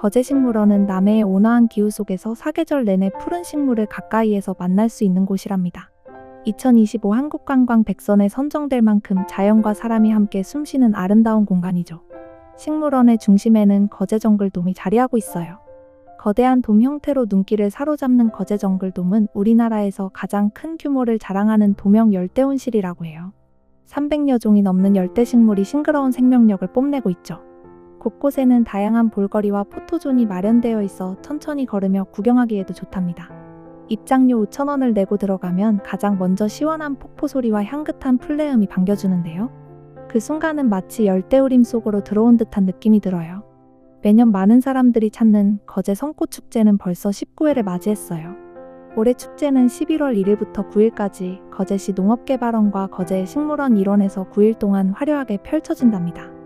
거제식물원은 남해의 온화한 기후 속에서 사계절 내내 푸른 식물을 가까이에서 만날 수 있는 곳이랍니다. 2025 한국관광 백선에 선정될 만큼 자연과 사람이 함께 숨쉬는 아름다운 공간이죠. 식물원의 중심에는 거제정글돔이 자리하고 있어요. 거대한 돔 형태로 눈길을 사로잡는 거제정글돔은 우리나라에서 가장 큰 규모를 자랑하는 도명 열대온실이라고 해요. 300여 종이 넘는 열대식물이 싱그러운 생명력을 뽐내고 있죠. 곳곳에는 다양한 볼거리와 포토존이 마련되어 있어 천천히 걸으며 구경하기에도 좋답니다. 입장료 5,000원을 내고 들어가면 가장 먼저 시원한 폭포 소리와 향긋한 플레음이 반겨주는데요. 그 순간은 마치 열대우림 속으로 들어온 듯한 느낌이 들어요. 매년 많은 사람들이 찾는 거제 성꽃 축제는 벌써 19회를 맞이했어요. 올해 축제는 11월 1일부터 9일까지 거제시 농업개발원과 거제 식물원 일원에서 9일 동안 화려하게 펼쳐진답니다.